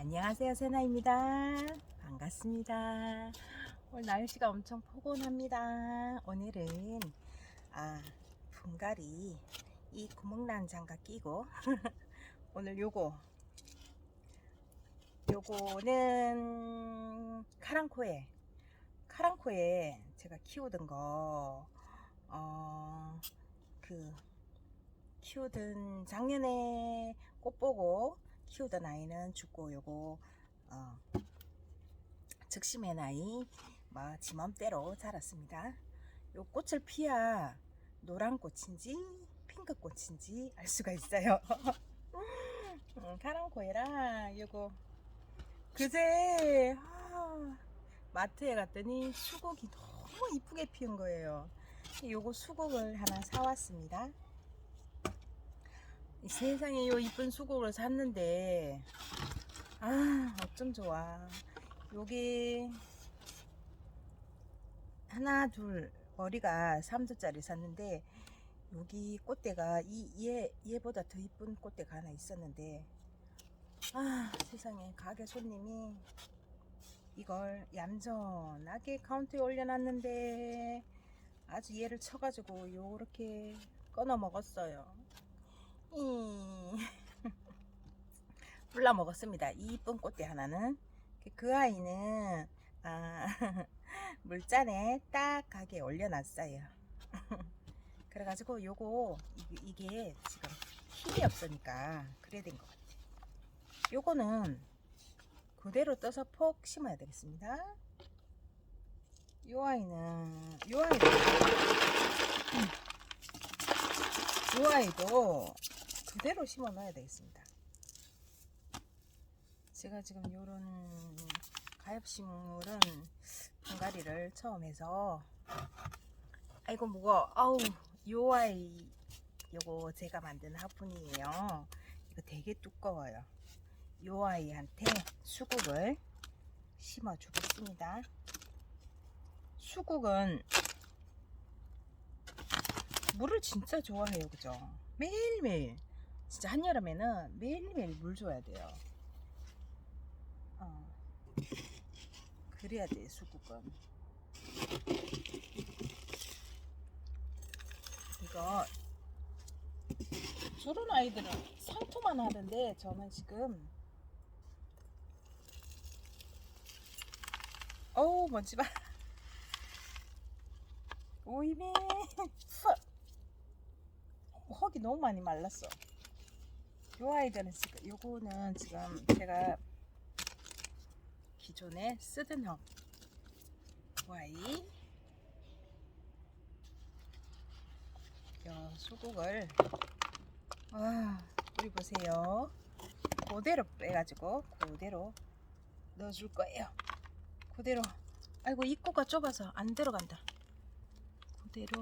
안녕하세요 세나입니다. 반갑습니다. 오늘 날씨가 엄청 포근합니다. 오늘은 아 분갈이 이 구멍난 장갑 끼고 오늘 요거 요거는 카랑코에 카랑코에 제가 키우던 거 어, 그 키우던 작년에 꽃 보고 키우던 아이는 죽고 요거 어, 즉심의 나이 뭐 지맘대로 자랐습니다. 요 꽃을 피야 노란 꽃인지 핑크 꽃인지 알 수가 있어요. 음, 카랑코에랑 요거 그제 아, 마트에 갔더니 수국이 너무 이쁘게 피운 거예요. 요거 수국을 하나 사왔습니다. 이 세상에 요 이쁜 수국을 샀는데. 아 어쩜 좋아. 요게 하나 둘 머리가 3두짜리 샀는데 여기 꽃대가 이, 얘, 얘보다 더 이쁜 꽃대가 하나 있었는데. 아 세상에 가게 손님이 이걸 얌전하게 카운트에 올려놨는데 아주 얘를 쳐가지고 요렇게 끊어 먹었어요. 이 불라 먹었습니다. 이 이쁜 꽃대 하나는 그 아이는 아, 물잔에 딱 가게 올려놨어요. 그래가지고 요거 이- 이게 지금 힘이 없으니까 그래야 된것 같아요. 요거는 그대로 떠서 폭 심어야 되겠습니다. 요 아이는 요 아이는 요 아이도 그대로 심어 놔야 되겠습니다. 제가 지금 요런 가엽식물은 분갈이를 처음 해서 아이고 무거 아우 요 아이 요거 제가 만든 화분이에요. 이거 되게 두꺼워요. 요 아이한테 수국을 심어 주겠습니다. 수국은 물을 진짜 좋아해요, 그죠? 매일매일. 진짜 한여름에는 매일매일 물 줘야 돼요. 어. 그래야 돼, 수국은. 이거, 저런 아이들은 상토만 하는데, 저는 지금, 어우, 먼지 봐. 오이미, 푸. 흙이 너무 많이 말랐어. 요 아이들은 지금 요거는 지금 제가 기존에 쓰던 흙. 요 아이. 요 수국을 아, 우리 보세요. 그대로 빼가지고 그대로 넣어줄 거예요. 그대로. 아이고 입구가 좁아서 안 들어간다. 그대로.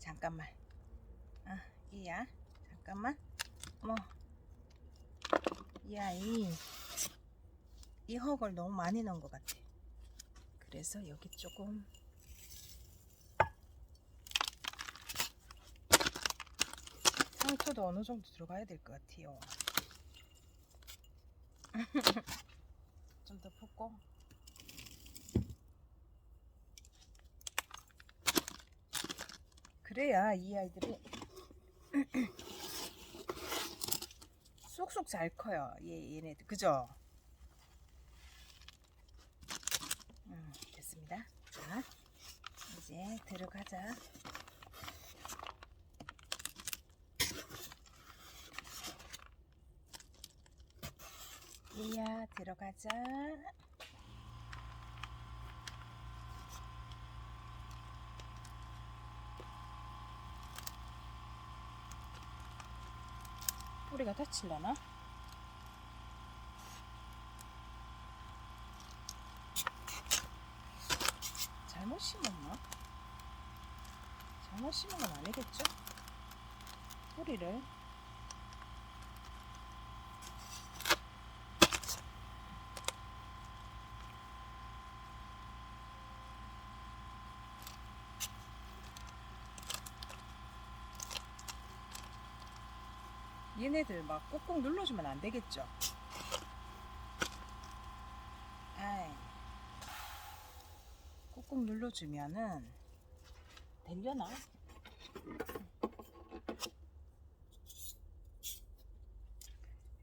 잠깐만. 아, 이야. 잠깐만. 어머. 이 아이. 이 흙을 너무 많이 넣은 것 같아. 그래서 여기 조금. 상처도 어느 정도 들어가야 될 것 같아요. 좀 더 붓고. 그래야 이 아이들이 쏙쏙 잘 커요. 얘, 얘네들. 그죠? 음, 됐습니다. 자, 이제 들어가자. 얘야, 들어가자. 뿌리가 다칠려나? 잘못 심었나? 잘못 심은 건 아니겠죠? 뿌리를 얘네들 막 꾹꾹 눌러주면 안 되겠죠? 아이, 꾹꾹 눌러주면은 되려나?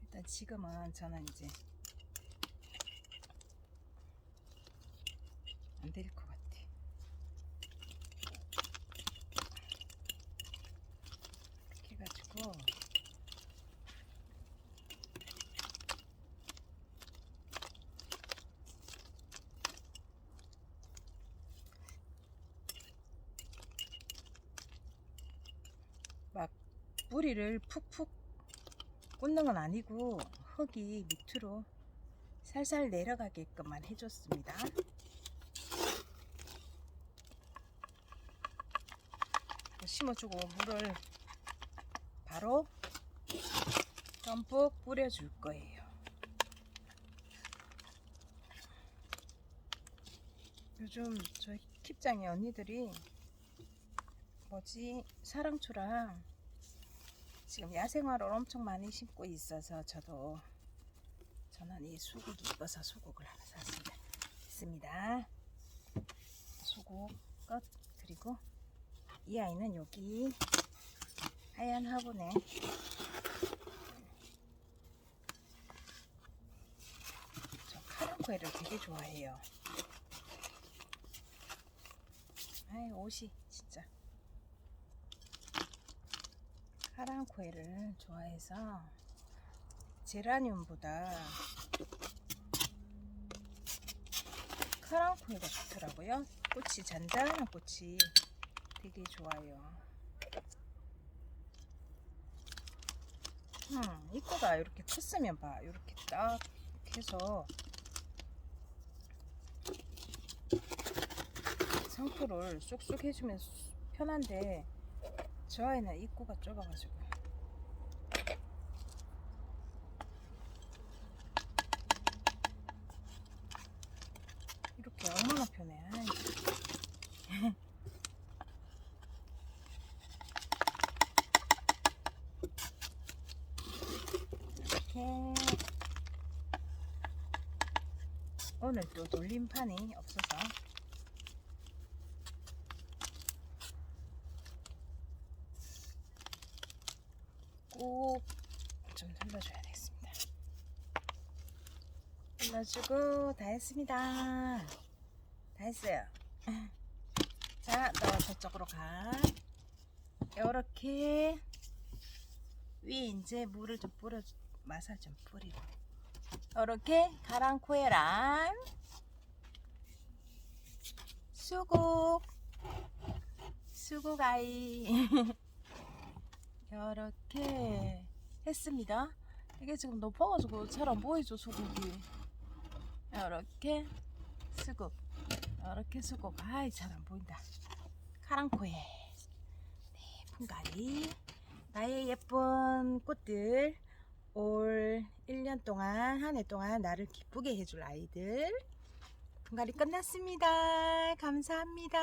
일단 지금은 저는 이제 안 될 것 같아. 이렇게 해가지고 막 뿌리를 푹푹 꽂는 건 아니고 흙이 밑으로 살살 내려가게끔만 해줬습니다. 심어주고 물을 바로 듬뿍 뿌려줄 거예요. 요즘 저희 킵장의 언니들이 뭐지 사랑초랑 지금 야생화를 엄청 많이 심고 있어서 저도 저는 이 수국이 이뻐서 수국을 하나 샀습니다. 있습니다. 수국 끝 그리고 이 아이는 여기 하얀 화분에 저 카랑코에를 되게 좋아해요. 아이 옷이 진짜 카랑코에를 좋아해서 제라늄보다 카랑코에가 좋더라고요. 꽃이 잔잔한 꽃이 되게 좋아요. 음, 입구가 이렇게 컸으면 봐. 이렇게 딱 해서 상토를 쏙쏙 해주면 수- 편한데 저 아이는 입구가 좁아가지고. 이렇게 얼마나 편해. 이렇게. 오늘 또 돌림판이 없어서 꼭 좀 눌러줘야 되겠습니다. 눌러주고 다 했습니다. 다 했어요. 자, 너 저쪽으로 가. 이렇게 위에 이제 물을 좀 뿌려 마사 좀 뿌리고 이렇게 가랑코에랑 수국 수국 아이 이렇게 했습니다. 이게 지금 높아가지고 잘 안 보이죠 수국이 이렇게 수국 이렇게 수국. 아이 잘 안 보인다. 카랑코에. 네, 풍가리 나의 예쁜 꽃들. 올 1년 동안 한 해 동안 나를 기쁘게 해줄 아이들. 분갈이 끝났습니다. 감사합니다.